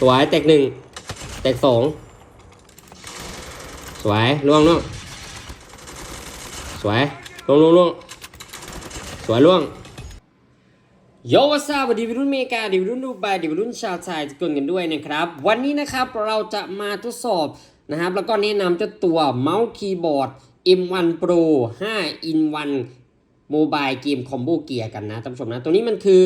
สวยแตกหนึ่งแตกสองสวยล่วงล่วงสวยล่วงล่วงล่วงสวยล่วงโยวัสดีวัยรุ่นเมกาดีวัยรุ่นดูไบดีวัยรุ่นชาวไทยทุกคนกันด้วยนะครับ วันนี้นะครับเราจะมาทดสอบนะครับ แล้วก็แนะนำเจ้าตัวเมาส์คีย์บอร์ด M1 Pro 5 in 1 โมบายเกมคอมโบเกียร์กันนะท่านผู้ชมนะตัวนี้มันคือ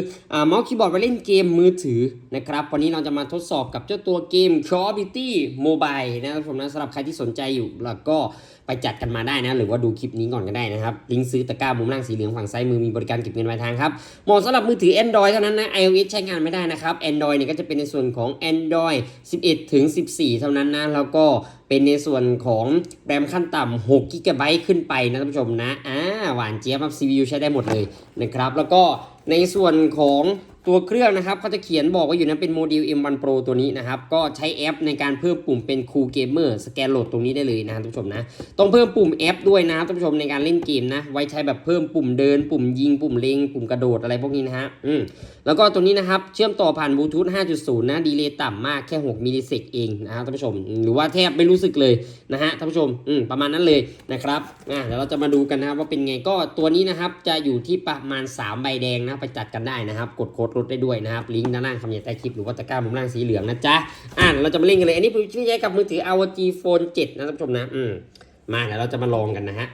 เมาส์คีย์บอร์ดไปเล่นเกมมือถือนะครับวันนี้เราจะมาทดสอบกับเจ้าตัวเกม Call of Duty Mobile นะท่านผู้ชมนะสำหรับใครที่สนใจอยู่แล้วก็ ไปจัดกันมาได้นะ หรือว่าดูคลิปนี้ก่อนก็ได้นะครับ ลิงก์ซื้อตะกร้ามุมล่างสีเหลืองฝั่งซ้ายมือมีบริการเก็บเงินปลายทางครับ เหมาะสำหรับมือถือ Android เท่านั้นนะ iOS ใช้งานไม่ได้นะครับ Android เนี่ยก็จะเป็นในส่วนของ Android 11 ถึง 14 เท่านั้นนะ แล้วก็เป็นในส่วนของแรมขั้นต่ำ6กิกะไบต์ขึ้นไปนะท่านผู้ชมนะ อ่า หวานเจี๊ยบครับ CPU ใช้ได้หมดเลยนะครับ แล้วก็ในส่วนของ ตัวเครื่องนะครับเขาจะเขียนบอกว่าอยู่นั้นเป็นโมเดล M1 Pro ตัวนี้นะครับ ก็ใช้แอปในการเพิ่มปุ่มเป็น Cool Gamer สแกนโหลดตรงนี้ได้เลยนะครับท่านผู้ชมนะ ต้องเพิ่มปุ่มแอปด้วยนะท่านผู้ชมในการเล่นเกมนะ ไว้ใช้แบบเพิ่มปุ่มเดิน ปุ่มยิง ปุ่มเล็ง ปุ่มกระโดดอะไรพวกนี้นะฮะ อืม แล้วก็ตัวนี้นะครับ เชื่อมต่อผ่านบลูทูธ 5.0 นะ ดีเลย์ต่ำมากแค่ 6มิลลิเซกเองนะครับท่านผู้ชม หรือว่าแทบไม่รู้สึกเลยนะฮะท่านผู้ชม อืม ประมาณนั้นเลยนะครับ อ่าเดี๋ยวเราจะมาดูกันนะครับว่าเป็นไง ก็ตัวนี้นะครับจะอยู่ที่ประมาณ 3 ใบแดงนะ ไปจัดกันได้นะครับ กดโค้ดลดได้ด้วยนะครับลิงก์ด้านล่างคำใหญ่ใต้คลิปหรือว่าตะกร้ามุมล่างสีเหลืองนะจ๊ะอ่าเดี๋ยวเราจะมาเล่นกันเลย อันนี้ผมใช้กับมือถือ ROG Phone 7 นะท่านผู้ชมนะอืมมาเดี๋ยวเราจะมาลองกันนะฮะ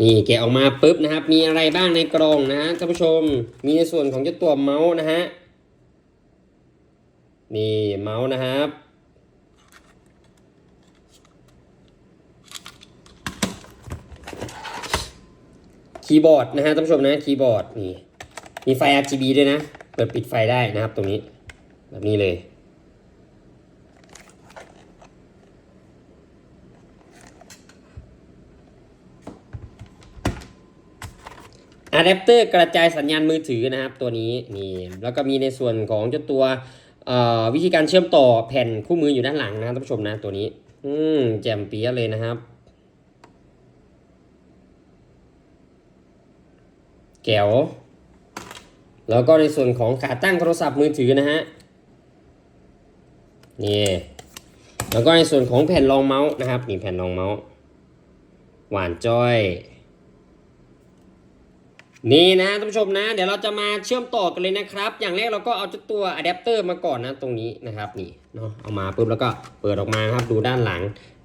นี่แกะออกมาปุ๊บนะครับ มีอะไรบ้างในกล่องนะฮะท่านผู้ชม มีในส่วนของเจ้าตัวเมาส์นะฮะนี่เมาส์นะครับคีย์บอร์ดนะฮะท่านผู้ชมนะคีย์บอร์ดนี่ มีไฟ RGB ด้วยนะ เปิดปิดไฟได้นะครับตรงนี้ แบบนี้เลยอะแดปเตอร์กระจายสัญญาณมือถือนะครับตัวนี้นี่แล้วก็มีในส่วนของเจ้าตัววิธีการเชื่อมต่อแผ่นคู่มืออยู่ด้านหลังนะครับท่านผู้ชมนะตัวนี้ อืมแจ่มปี๊ยเลยนะครับ แก้ว แล้วก็ในส่วนของขาตั้งโทรศัพท์มือถือนะฮะนี่แล้วก็ในส่วนของแผ่นรองเมาส์นะครับนี่แผ่นรองเมาส์หวานจ้อย นี่นะท่านผู้ชมนะ เดี๋ยวเราจะมาเชื่อมต่อกันเลยนะครับ อย่างแรกเราก็เอาเจ้าตัวอะแดปเตอร์มาก่อนนะตรงนี้นะครับนี่เนาะเอามาปุ๊บแล้วก็เปิดออกมาครับดูด้านหลัง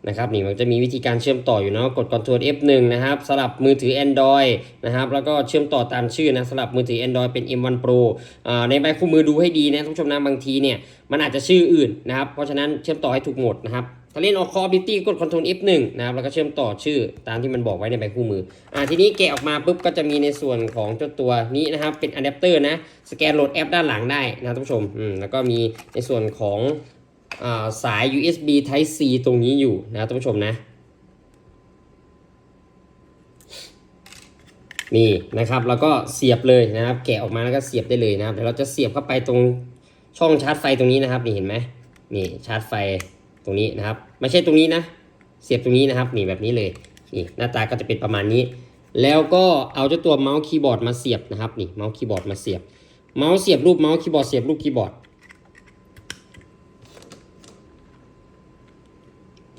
นะครับนี่มันจะมีวิธีการเชื่อมต่ออยู่เนาะกด Ctrl F1 นะครับสำหรับมือถือ Android นะครับแล้วก็เชื่อมต่อตามชื่อนะสำหรับมือถือ Android เป็น M1 Pro อ่าในใบคู่มือดูให้ดีนะท่านผู้ชมนะบางทีเนี่ยมันอาจจะชื่ออื่นนะครับเพราะฉะนั้นเชื่อมต่อให้ถูกหมดนะครับถ้าเล่นออกคอร์ดิตี้กด Ctrl F1 นะครับแล้วก็เชื่อมต่อชื่อตามที่มันบอกไว้ในใบคู่มืออ่าทีนี้แกะออกมาปุ๊บก็จะมีในส่วนของเจ้าตัวนี้นะครับเป็นอะแดปเตอร์นะสแกนโหลดแอปด้านหลังได้นะท่านผู้ชมอืมแล้วก็มีในส่วนของ สาย USB Type C ตรงนี้อยู่นะท่านผู้ชมนะนี่นะครับแล้วก็เสียบเลยนะครับ แกะออกมาแล้วก็เสียบได้เลยนะครับเดี๋ยวเราจะเสียบเข้าไปตรงช่องชาร์จไฟตรงนี้นะครับ นี่เห็นไหมนี่ชาร์จไฟตรงนี้นะครับ ไม่ใช่ตรงนี้นะ เสียบตรงนี้นะครับ นี่แบบนี้เลยนี่หน้าตาก็จะเป็นประมาณนี้ แล้วก็เอาเจ้าตัวเมาส์คีย์บอร์ดมาเสียบนะครับนี่เมาส์คีย์บอร์ดมาเสียบ เมาส์เสียบรูปเมาส์คีย์บอร์ดเสียบรูปคีย์บอร์ด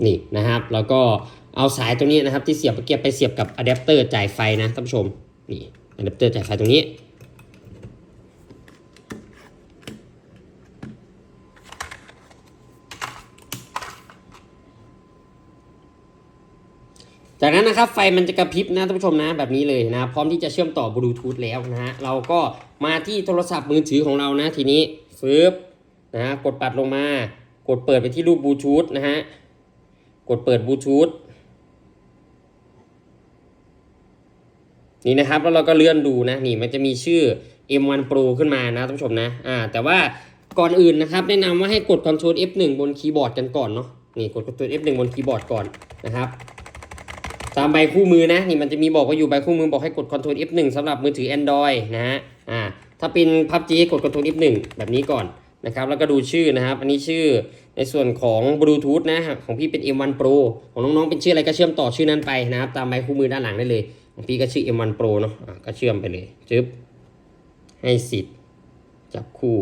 นี่นะครับ แล้วก็เอาสายตรงนี้นะครับที่เสียบเมื่อกี้ไปเสียบกับอะแดปเตอร์จ่ายไฟนะท่านผู้ชมนี่อะแดปเตอร์จ่ายไฟตรงนี้จากนั้นนะครับไฟมันจะกระพริบนะท่านผู้ชมนะแบบนี้เลยนะพร้อมที่จะเชื่อมต่อบลูทูธแล้วนะฮะเราก็มาที่โทรศัพท์มือถือของเรานะทีนี้ฟืบนะฮะกดปัดลงมากดเปิดไปที่รูปบลูทูธนะฮะ กดเปิดบลูทูธนี่นะครับ แล้วเราก็เลื่อนดูนะนี่มันจะมีชื่อ M1 Pro ขึ้นมานะท่านผู้ชมนะอ่าแต่ว่าก่อนอื่นนะครับ แนะนำว่าให้กด Ctrl F1 บนคีย์บอร์ดกันก่อนเนาะนี่กด Ctrl F1 บนคีย์บอร์ดก่อนนะครับตามใบคู่มือนะนี่มันจะมีบอกว่าอยู่ใบคู่มือบอกให้กด Ctrl F1 สำหรับมือถือ Android นะฮะอ่าถ้าเป็น PUBG กด Ctrl F1 แบบนี้ก่อน นะครับแล้วก็ดูชื่อนะครับ อันนี้ชื่อในส่วนของบลูทูธนะของพี่เป็น M1 Pro ของน้องๆเป็นชื่ออะไรก็เชื่อมต่อชื่อนั้นไปนะครับ ตามใบคู่มือด้านหลังได้เลยของพี่ก็ชื่อ M1 Pro เนาะอะก็เชื่อมไปเลยจึ๊บให้สิทธิ์จับคู่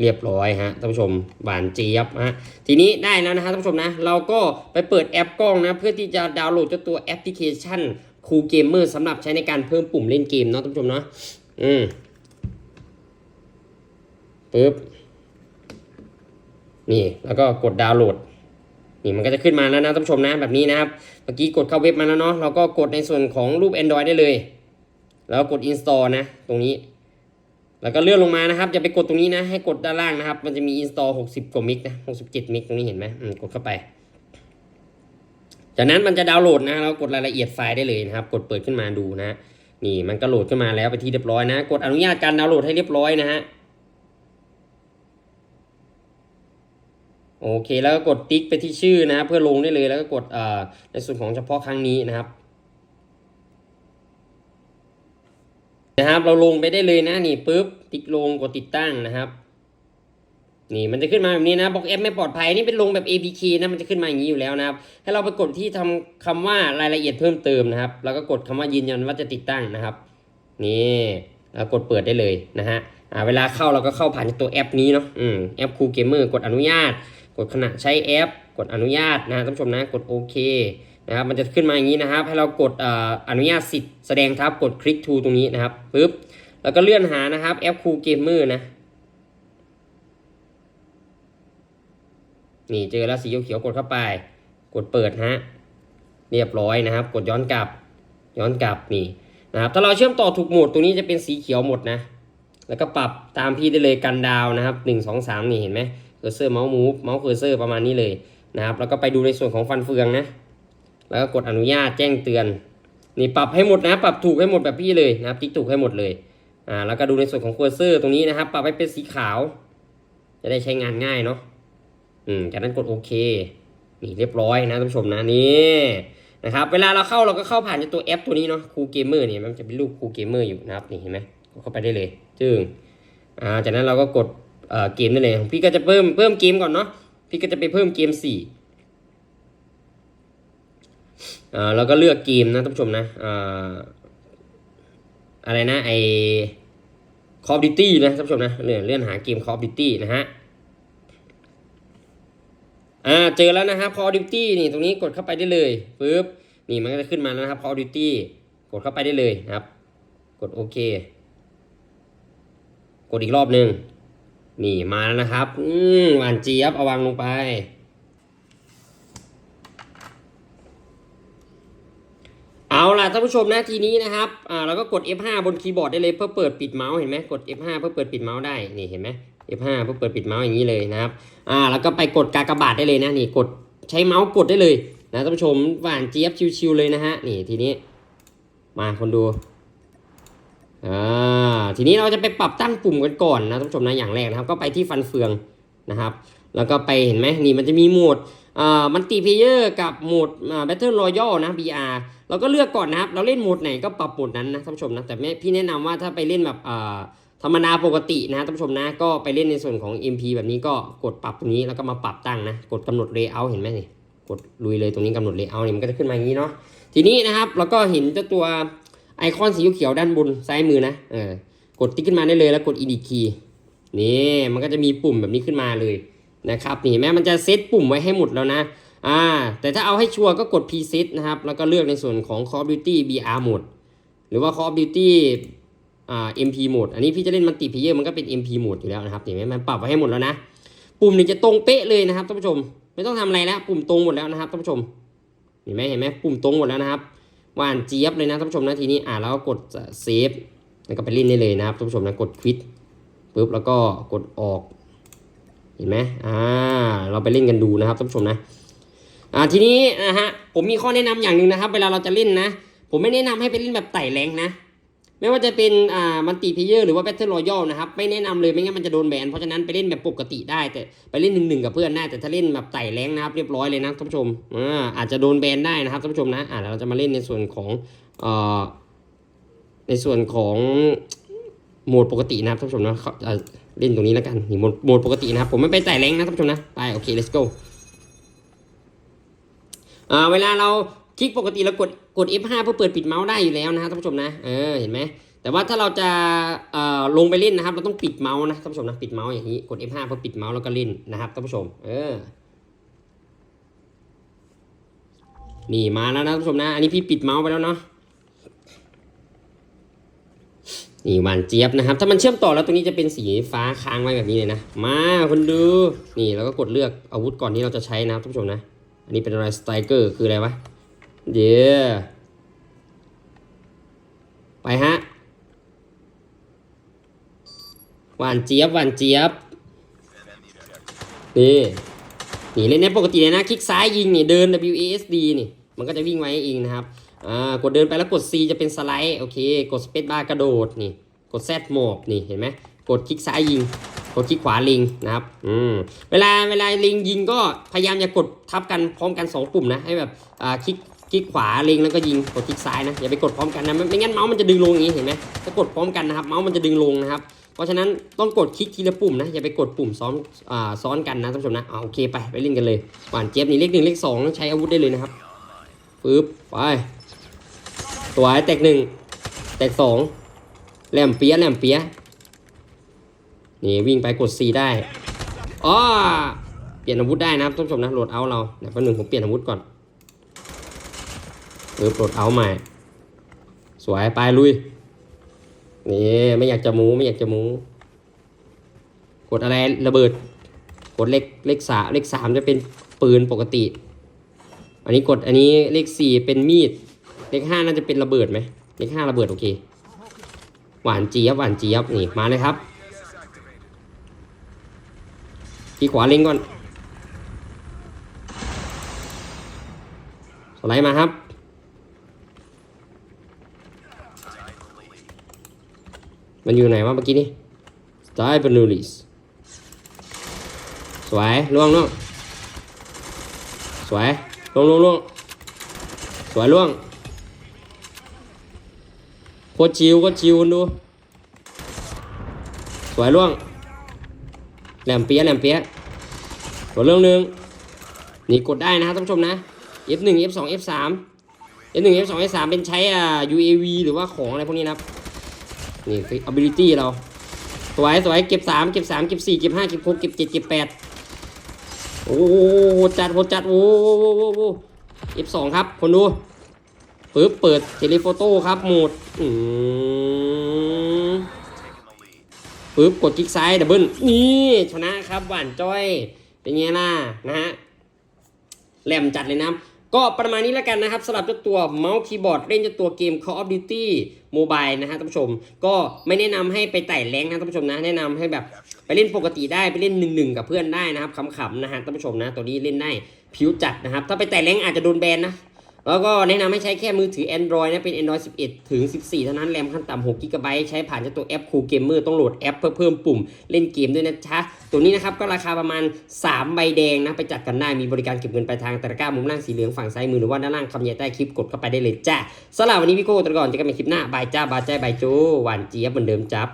เรียบร้อยฮะท่านผู้ชมหวานเจี๊ยบฮะทีนี้ได้แล้วนะฮะท่านผู้ชมนะ เราก็ไปเปิดแอปกล้องนะ เพื่อที่จะดาวน์โหลดเจ้าตัวแอปพลิเคชันคูเกมเมอร์สำหรับใช้ในการเพิ่มปุ่มเล่นเกมเนาะท่านผู้ชมเนาะอืม ปึ๊บนี่แล้วก็กดดาวน์โหลดนี่มันก็จะขึ้นมาแล้วนะท่านผู้ชมนะแบบนี้นะครับเมื่อกี้กดเข้าเว็บมาแล้วเนาะเราก็กดในส่วนของรูป Android ได้เลย แล้วกด install นะ ตรงนี้ แล้วก็เลื่อนลงมานะครับอย่าไปกดตรงนี้นะให้กดด้านล่างนะครับ มันจะมี install 60 กว่ามิกนะ67มิกตรงนี้เห็นไหมอืมกดเข้าไปจากนั้นมันจะดาวน์โหลดนะเรากดรายละเอียดไฟล์ได้เลยนะครับ กดเปิดขึ้นมาดูนะ นี่มันก็โหลดขึ้นมาแล้วไปที่เรียบร้อยนะ กดอนุญาตการดาวน์โหลดให้เรียบร้อยนะฮะ โอเค แล้วก็กดติ๊กไปที่ชื่อนะเพื่อลงได้เลยแล้วก็กดในส่วนของเฉพาะครั้งนี้นะครับนะครับเราลงไปได้เลยนะนี่ปุ๊บติ๊กลงกดติดตั้งนะครับ นี่มันจะขึ้นมาแบบนี้นะบอกแอปไม่ปลอดภัยนี่เป็นลงแบบ APK นะมันจะขึ้นมาอย่างนี้อยู่แล้วนะครับให้เราไปกดที่ทำคำว่ารายละเอียดเพิ่มเติมนะครับ แล้วก็กดคำว่ายืนยันว่าจะติดตั้งนะครับ นี่แล้วกดเปิดได้เลยนะฮะเวลาเข้าเราก็เข้าผ่านตัวแอปนี้เนาะอืมแอปคูเกมเมอร์กดอนุญาต กดขณะใช้แอป กดอนุญาตนะท่านผู้ชมนะกดโอเคนะครับมันจะขึ้นมาอย่างนี้นะครับ ให้เรากดออนุญาตสิทธิ์แสดงทับกดคลิกทูตรงนี้นะครับปึ๊บแล้วก็เลื่อนหานะครับแอปคูเกมเมอร์นะนี่เจอแล้วสีเขียวๆกดเข้าไป กดเปิดฮะเรียบร้อยนะครับ กดย้อนกลับ ย้อนกลับนี่นะครับถ้าเราเชื่อมต่อถูกโหมดตรงนี้จะเป็นสีเขียวหมดนะ แล้วก็ปรับตามพี่ได้เลยกันดาวนะครับหนึ่งสองสามนี่เห็นไหม เคอร์เซอร์เมาส์มูฟเมาส์เคอร์เซอร์ประมาณนี้เลยนะครับ แล้วก็ไปดูในส่วนของฟันเฟืองนะ แล้วก็กดอนุญาตแจ้งเตือน นี่ปรับให้หมดนะ ปรับถูกให้หมดแบบพี่เลยนะครับ ติ๊กถูกให้หมดเลย อ่า แล้วก็ดูในส่วนของเคอร์เซอร์ตรงนี้นะครับ ปรับให้เป็นสีขาว จะได้ใช้งานง่ายเนาะ อืม จากนั้นกดโอเค นี่เรียบร้อยนะท่านผู้ชมนะนี่นะครับ เวลาเราเข้าเราก็เข้าผ่านตัวแอปตัวนี้เนาะ คูเกมเมอร์เนี่ยมันจะเป็นรูปคูเกมเมอร์อยู่นะครับ นี่เห็นไหมเข้าไปได้เลย จึงอ่า จากนั้นเราก็กด เกมได้เลยของพี่ก็จะเพิ่มเพิ่มเกมก่อนเนาะพี่ก็จะไปเพิ่มเกมสี่อ่าเราก็เลือกเกมนะท่านผู้ชมนะอ่าอะไรนะไอ Call of Duty นะท่านผู้ชมนะเลื่อนเลื่อนหาเกม Call of Duty นะฮะอ่าเจอแล้วนะครับ Call of Duty นี่ตรงนี้กดเข้าไปได้เลยปึ๊บนี่มันก็จะขึ้นมาแล้วนะครับ Call of Duty กดเข้าไปได้เลยนะครับ กดโอเค กดอีกรอบหนึ่ง นี่มาแล้วนะครับ อืมหวานเจี๊ยบเอาวางลงไป เอาล่ะท่านผู้ชมนะทีนี้นะครับ อ่าเราก็กด F5 บนคีย์บอร์ดได้เลยเพื่อเปิดปิดเมาส์เห็นไหมกด F5 เพื่อเปิดปิดเมาส์ได้ นี่เห็นไหม F5 เพื่อเปิดปิดเมาส์อย่างนี้เลยนะครับ อ่า แล้วก็ไปกดกากบาทได้เลยนะนี่กดใช้เมาส์กดได้เลยนะท่านผู้ชมหวานเจี๊ยบชิวๆเลยนะฮะนี่ทีนี้ มาคนดู ทีนี้เราจะไปปรับตั้งปุ่มกันก่อนนะท่านผู้ชมนะอย่างแรกนะครับ ก็ไปที่ฟันเฟืองนะครับ แล้วก็ไปเห็นไหมนี่มันจะมีโหมดอ่ามันติเพเยอร์กับโหมดอ่า Battle Royale นะ BR เราก็เลือกก่อนนะครับ เราเล่นโหมดไหนก็ปรับโหมดนั้นนะท่านผู้ชมนะแต่พี่แนะนำว่าถ้าไปเล่นแบบอ่าธรรมดาปกตินะท่านผู้ชมนะก็ไปเล่นในส่วนของ MP แบบนี้ก็กดปรับตรงนี้แล้วก็มาปรับตั้งนะ กดกำหนด layout เห็นไหมนี่กดลุยเลยตรงนี้กำหนด layout นี่มันก็จะขึ้นมาอย่างนี้เนาะทีนี้นะครับเราก็เห็นเจ้าตัว ไอคอนสีเขียวด้านบนซ้ายมือนะเออกดติ๊กขึ้นมาได้เลยแล้วกด edit key นี่มันก็จะมีปุ่มแบบนี้ขึ้นมาเลยนะครับนี่เห็นไหมมันจะเซตปุ่มไว้ให้หมดแล้วนะอ่าแต่ถ้าเอาให้ชัวร์ก็กด preset นะครับ แล้วก็เลือกในส่วนของ Call of Duty BR mode หรือว่า Call of Duty อ่า MP mode อันนี้พี่จะเล่นมันติเพเยอร์มันก็เป็น MP mode อยู่แล้วนะครับเห็นไหมมันปรับไว้ให้หมดแล้วนะปุ่มนี่จะตรงเป๊ะเลยนะครับท่านผู้ชม ไม่ต้องทำอะไรแล้ว ปุ่มตรงหมดแล้วนะครับท่านผู้ชมเห็นไหมเห็นไหมปุ่มตรงหมดแล้วนะครับ หวานเจี๊ยบเลยนะท่านผู้ชมนะทีนี้อ่าแล้วก็กดเซฟแล้วก็ไปเล่นได้เลยนะครับท่านผู้ชมนะกดควิดปุ๊บแล้วก็กดออกเห็นไหมอ่าเราไปเล่นกันดูนะครับท่านผู้ชมนะอ่าทีนี้นะฮะผมมีข้อแนะนำอย่างหนึ่งนะครับ เวลาเราจะเล่นนะ ผมไม่แนะนำให้ไปเล่นแบบไต่แรงนะ ไม่ว่าจะเป็นอ่ามันติเพเยอร์หรือว่า Battle Royale นะครับไม่แนะนำเลยไม่งั้นมันจะโดนแบนเพราะฉะนั้นไปเล่นแบบปกติได้แต่ไปเล่นหนึ่งหนึ่งกับเพื่อนได้แต่ถ้าเล่นแบบไต่แรงนะครับเรียบร้อยเลยนะท่านผู้ชมอ่าอาจจะโดนแบนได้นะครับท่านผู้ชมนะอ่าเราจะมาเล่นในส่วนของอ่ในส่วนของโหมดปกตินะครับท่านผู้ชมนะเขาเล่นตรงนี้แล้วกันนี่โหมดโหมดปกตินะครับผมไม่ไปไต่แรงนะท่านผู้ชมนะไปโอเค let's go อ่าเวลาเรา คลิกปกติเรากดกด F5 เพื่อเปิดปิดเมาส์ได้อยู่แล้วนะครับท่านผู้ชมนะเออเห็นไหมแต่ว่าถ้าเราจะลงไปเล่นนะครับ เราต้องปิดเมาส์นะท่านผู้ชมนะปิดเมาส์อย่างนี้กด F5 เพื่อปิดเมาส์แล้วก็เล่นนะครับท่านผู้ชม เออนี่มาแล้วนะท่านผู้ชมนะ อันนี้พี่ปิดเมาส์ไปแล้วเนาะนี่หวานเจี๊ยบนะครับ ถ้ามันเชื่อมต่อแล้วตรงนี้จะเป็นสีฟ้าค้างไว้แบบนี้เลยนะ มาคนดู นี่เราก็กดเลือกอาวุธก่อนที่เราจะใช้นะครับท่านผู้ชมนะ อันนี้เป็นอะไรสไตรเกอร์คืออะไรวะ เดียวไปฮะ หวานเจี๊ยบ หวานเจี๊ยบ นี่ นี่เล่นในปกติเลยนะ คลิกซ้ายยิงนี่ เดิน WASD นี่ มันก็จะวิ่งไว้เองนะครับ อ่า กดเดินไปแล้วกด C จะเป็นสไลด์ โอเค กด Space Bar กระโดดนี่ กด Z หมอบนี่ เห็นไหม กดคลิกซ้ายยิง กดคลิกขวาลิงนะครับ อืม เวลาเวลาลิงยิงก็พยายามอย่ากดทับกันพร้อมกัน 2 ปุ่มนะ ให้แบบ อ่า คลิก คลิกขวาเลิงแล้วก็ยิงกดคลิกซ้ายนะอย่าไปกดพร้อมกันนะไม่งั้นเมาส์มันจะดึงลงอย่างนี้เห็นไหมถ้ากดพร้อมกันนะครับเมาส์มันจะดึงลงนะครับเพราะฉะนั้นต้องกดคลิกทีละปุ่มนะอย่าไปกดปุ่มซ้อนอ่าซ้อนกันนะท่านผู้ชมนะอ่าโอเคไปไปเล่นกันเลยหวานเจี๊ยบนี่เลขหนึ่งเลขสองใช้อาวุธได้เลยนะครับปึ๊บไปตัวไอ้แตกหนึ่งแตกสองแหลมเปียแหลมเปียนี่วิ่งไปกด C ได้อ๋อเปลี่ยนอาวุธได้นะครับท่านผู้ชมนะโหลดเอาเราเดี๋ยวแป๊บหนึงผมเปลี่ยนอาวุธก่อน ปึ๊บโหลดเอาใหม่ สวยไปลุย นี่ไม่อยากจะมูไม่อยากจะมู กดอะไรระเบิด กดเลขเลขสามเลขสามจะเป็นปืนปกติ อันนี้กดอันนี้เลขสี่เป็นมีด เลขห้าน่าจะเป็นระเบิดไหมเลขห้าระเบิดโอเค หวานเจี๊ยบหวานเจี๊ยบนี่มาเลยครับที่ขวาเล็งก่อนสไลด์มาครับ มันอยู่ไหนวะเมื่อกี้นี่สไตล์เปนูลิสสวยล่วงล่วงสวยล่วงล่วงล่วงสวยล่วงโคตรชิวโคตรชิวคุณดูสวยล่วงแหลมเปียะแหลมเปียะตัวเรื่องหนึ่งนี่กดได้นะท่านผู้ชมนะ F1 F2 F3 F1 F2 F3 เป็นใช้อ่า UAV หรือว่าของอะไรพวกนี้นะครับ นี่คือ ability เรา สวยสวยเก็บสามเก็บสามเก็บสี่เก็บห้าเก็บหกเก็บเจ็ดเก็บแปดโอ้โหจัดโหจัดโอ้โหโอ้โหโอ้โหเอฟสองครับ คนดูปึ๊บเปิดเทเลโฟโต้ครับโหมดอืมปึ๊บกดคลิกซ้ายดับเบิลนี่ชนะครับหวานจ้อย เป็นไงล่ะนะฮะแหลมจัดเลยนะ ก็ประมาณนี้แล้วกันนะครับสำหรับเจ้าตัวเมาส์คีย์บอร์ดเล่นเจ้าตัวเกม Call of Duty Mobile นะฮะท่านผู้ชม ก็ไม่แนะนำให้ไปไต่แรงนะท่านผู้ชมนะแนะนำให้แบบไปเล่นปกติได้ไปเล่นหนึ่งหนึ่งกับเพื่อนได้นะครับขำๆนะฮะท่านผู้ชมนะตัวนี้เล่นได้ผิวจัดนะครับ ถ้าไปไต่แรงอาจจะโดนแบนนะ แล้วก็แนะนำให้ใช้แค่มือถือ Android นะเป็น Android 11 ถึง 14 เท่านั้นแรมขั้นต่ำ6 g b ใช้ผ่านจ้าตัวแอป Cool Gamer ต้องโหลดแอปเพื่อเพิ่มปุ่มเล่นเกมด้วยนะจ๊ะ ตัวนี้นะครับก็ราคาประมาณ 3 ใบแดงนะ ไปจัดกันได้มีบริการเก็บเงินปลายทางตะกร้ามุมล่างสีเหลืองฝั่งซ้ายมือหรือว่าด้านล่างคำใหญ่ใต้คลิปกดเข้าไปได้เลยจ้าสำหรับวันนี้พี่โก้ตะก่อนจะกันใหม่คลิปหน้าบายจ้าบายใจบายโจหวานเจี๊ยบเหมือนเดิมจับ